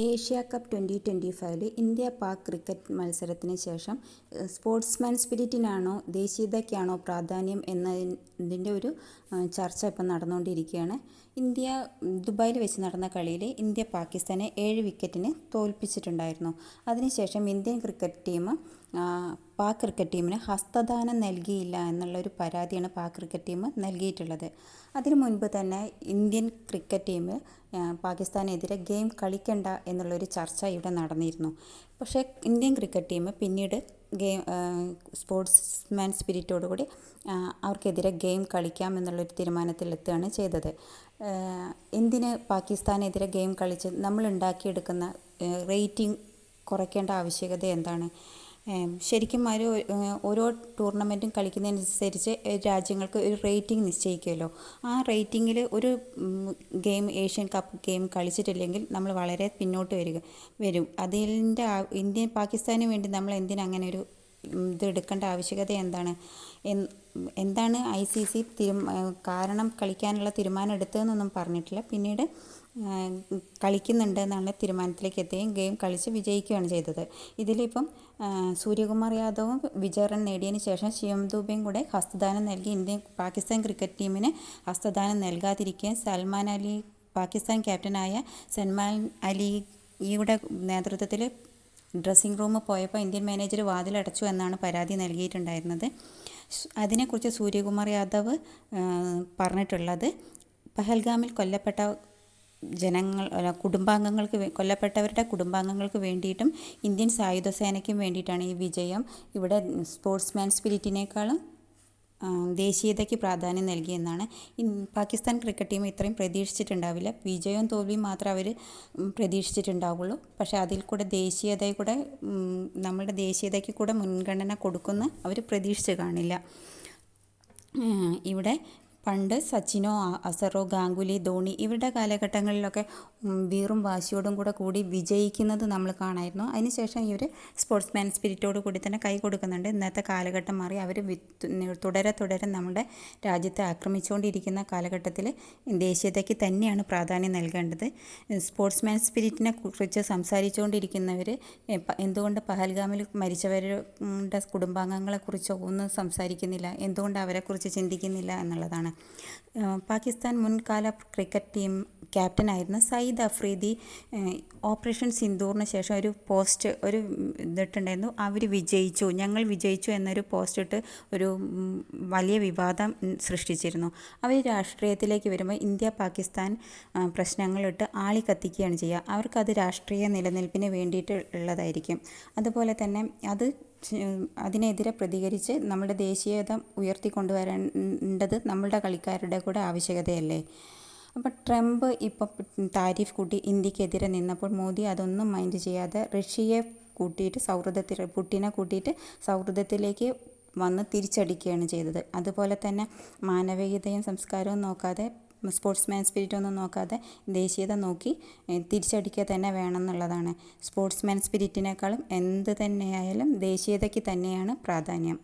Asia cup twenty twenty ഫൈവിൽ India Pak cricket മത്സരത്തിന് ശേഷം സ്പോർട്സ്മാൻ സ്പിരിറ്റിനാണോ ദേശീയതയ്ക്കാണോ പ്രാധാന്യം എന്നതിന്റെ ഒരു ചർച്ച ഇപ്പം നടന്നുകൊണ്ടിരിക്കുകയാണ്. ഇന്ത്യ ദുബായിൽ വെച്ച് നടന്ന കളിയിൽ ഇന്ത്യ പാകിസ്ഥാനെ ഏഴ് വിക്കറ്റിന് തോൽപ്പിച്ചിട്ടുണ്ടായിരുന്നു. അതിനുശേഷം Indian cricket team Pak cricket ടീമിന് ഹസ്തദാനം നൽകിയില്ല എന്നുള്ളൊരു പരാതിയാണ് പാക് ക്രിക്കറ്റ് ടീം നൽകിയിട്ടുള്ളത്. അതിനു മുൻപ് തന്നെ ഇന്ത്യൻ ക്രിക്കറ്റ് ടീം പാകിസ്ഥാനെതിരെ ഗെയിം കളിക്കണ്ട എന്നുള്ളൊരു ചർച്ച ഇവിടെ നടന്നിരുന്നു. പക്ഷേ ഇന്ത്യൻ ക്രിക്കറ്റ് ടീം പിന്നീട് ഗെയിം സ്പോർട്സ്മാൻ മാൻ കൂടി അവർക്കെതിരെ ഗെയിം കളിക്കാം എന്നുള്ളൊരു തീരുമാനത്തിലെത്തുകയാണ് ചെയ്തത്. എന്തിന് പാകിസ്ഥാനെതിരെ ഗെയിം കളിച്ച് നമ്മൾ റേറ്റിംഗ് കുറയ്ക്കേണ്ട ആവശ്യകത എന്താണ്? ശരിക്കും ഒരു ഓരോ ടൂർണമെന്റും കളിക്കുന്നതിനനുസരിച്ച് രാജ്യങ്ങൾക്ക് ഒരു റേറ്റിംഗ് നിശ്ചയിക്കുമല്ലോ. ആ റേറ്റിങ്ങിൽ ഒരു ഗെയിം ഏഷ്യൻ കപ്പ് ഗെയിം കളിച്ചിട്ടില്ലെങ്കിൽ നമ്മൾ വളരെ പിന്നോട്ട് വരിക വരും. അതിന്റെ ഇന്ത്യൻ പാകിസ്ഥാന് വേണ്ടി നമ്മൾ എന്തിനങ്ങനെ ഒരു ഇത് എടുക്കേണ്ട ആവശ്യകത എന്താണ്? എന്താണ് ഐ സി സി തീരു കാരണം കളിക്കാനുള്ള തീരുമാനം എടുത്തതെന്നൊന്നും പറഞ്ഞിട്ടില്ല. പിന്നീട് കളിക്കുന്നുണ്ട് എന്നുള്ള തീരുമാനത്തിലേക്ക് എത്തുകയും ഗെയിം കളിച്ച് വിജയിക്കുകയാണ് ചെയ്തത്. ഇതിലിപ്പം സൂര്യകുമാർ യാദവും വിജയ റൺ നേടിയതിന് ശേഷം ശിവം ദൂബയും കൂടെ ഹസ്തദാനം നൽകി ഇന്ത്യൻ പാകിസ്ഥാൻ ക്രിക്കറ്റ് ടീമിന് ഹസ്തദാനം നൽകാതിരിക്കുകയും സൽമാൻ അലി പാകിസ്ഥാൻ ക്യാപ്റ്റനായ സൽമാൻ അലിയുടെ നേതൃത്വത്തിൽ ഡ്രസ്സിംഗ് റൂമിൽ പോയപ്പോൾ ഇന്ത്യൻ മാനേജർ വാതിലടച്ചു എന്നാണ് പരാതി നൽകിയിട്ടുണ്ടായിരുന്നത്. അതിനെക്കുറിച്ച് സൂര്യകുമാർ യാദവ് പറഞ്ഞിട്ടുള്ളത് പഹൽഗാമിൽ കൊല്ലപ്പെട്ട ജനങ്ങൾ കുടുംബാംഗങ്ങൾക്ക് കൊല്ലപ്പെട്ടവരുടെ കുടുംബാംഗങ്ങൾക്ക് വേണ്ടിയിട്ടും ഇന്ത്യൻ സായുധ സേനയ്ക്കും വേണ്ടിയിട്ടാണ് ഈ വിജയം. ഇവിടെ സ്പോർട്സ്മാൻ സ്പിരിറ്റിനേക്കാളും ദേശീയതയ്ക്ക് പ്രാധാന്യം നൽകിയെന്നാണ് പാകിസ്ഥാൻ ക്രിക്കറ്റ് ടീം ഇത്രയും പ്രതീക്ഷിച്ചിട്ടുണ്ടാവില്ല. വിജയവും തോൽവിയും മാത്രം അവർ പ്രതീക്ഷിച്ചിട്ടുണ്ടാവുള്ളൂ. പക്ഷേ അതിൽ കൂടെ ദേശീയതയെ കൂടെ നമ്മുടെ ദേശീയതയ്ക്ക് കൂടെ മുൻഗണന കൊടുക്കുന്ന അവർ പ്രതീക്ഷിച്ച് കാണില്ല. ഇവിടെ പണ്ട് സച്ചിനോ അസറോ ഗാംഗുലി ധോണി ഇവരുടെ കാലഘട്ടങ്ങളിലൊക്കെ വീറും വാശിയോടും കൂടെ കൂടി വിജയിക്കുന്നത് നമ്മൾ കാണായിരുന്നു. അതിനുശേഷം ഇവർ സ്പോർട്സ്മാൻ സ്പിരിറ്റോട് കൂടി തന്നെ കൈ കൊടുക്കുന്നുണ്ട്. ഇന്നത്തെ കാലഘട്ടം മാറി അവർ തുടരെ തുടരെ നമ്മുടെ രാജ്യത്തെ ആക്രമിച്ചുകൊണ്ടിരിക്കുന്ന കാലഘട്ടത്തിൽ ദേശീയതയ്ക്ക് തന്നെയാണ് പ്രാധാന്യം നൽകേണ്ടത്. സ്പോർട്സ്മാൻ സ്പിരിറ്റിനെ കുറിച്ച് സംസാരിച്ചുകൊണ്ടിരിക്കുന്നവർ എന്തുകൊണ്ട് പഹൽഗാമിൽ മരിച്ചവരുടെ കുടുംബാംഗങ്ങളെക്കുറിച്ചോ ഒന്നും സംസാരിക്കുന്നില്ല? എന്തുകൊണ്ട് അവരെക്കുറിച്ച് ചിന്തിക്കുന്നില്ല? എന്നുള്ളതാണ്. പാകിസ്ഥാൻ മുൻകാല ക്രിക്കറ്റ് ടീം ക്യാപ്റ്റനായിരുന്ന സയ്യിദ് അഫ്രീദി ഓപ്പറേഷൻ സിന്ദൂറിന് ശേഷം ഒരു പോസ്റ്റ് ഒരു ഇതിട്ടുണ്ടായിരുന്നു. അവർ വിജയിച്ചു. ഞങ്ങൾ വിജയിച്ചു എന്നൊരു പോസ്റ്റ് ഇട്ട് ഒരു വലിയ വിവാദം സൃഷ്ടിച്ചിരുന്നു. അവർ രാഷ്ട്രീയത്തിലേക്ക് വരുമ്പോൾ ഇന്ത്യ പാകിസ്ഥാൻ പ്രശ്നങ്ങളിട്ട് ആളി കത്തിക്കുകയാണ് ചെയ്യുക. അവർക്കത് രാഷ്ട്രീയ നിലനിൽപ്പിന് വേണ്ടിയിട്ട് ഉള്ളതായിരിക്കും. അതുപോലെ തന്നെ അത് അതിനെതിരെ പ്രതികരിച്ച് നമ്മുടെ ദേശീയത ഉയർത്തിക്കൊണ്ടുവരേണ്ടത് നമ്മളുടെ കളിക്കാരുടെ കൂടെ ആവശ്യകതയല്ലേ? അപ്പോൾ ട്രംപ് ഇപ്പോൾ താരിഫ് കൂട്ടി ഇന്ത്യക്കെതിരെ നിന്നപ്പോൾ മോദി അതൊന്നും മൈൻഡ് ചെയ്യാതെ റഷ്യയെ കൂട്ടിയിട്ട് സൗഹൃദത്തിൽ പുട്ടിനെ കൂട്ടിയിട്ട് സൗഹൃദത്തിലേക്ക് വന്ന് തിരിച്ചടിക്കുകയാണ് ചെയ്തത്. അതുപോലെ തന്നെ മാനവികതയും സംസ്കാരവും നോക്കാതെ സ്പോർട്സ്മാൻ സ്പിരിറ്റ് ഒന്നും നോക്കാതെ ദേശീയത നോക്കി തിരിച്ചടിക്കുക തന്നെ വേണം വേണമെന്നുള്ളതാണ്. സ്പോർട്സ്മാൻ സ്പിരിറ്റിനേക്കാളും എന്ത് തന്നെയായാലും ദേശീയതയ്ക്ക് തന്നെയാണ് പ്രാധാന്യം.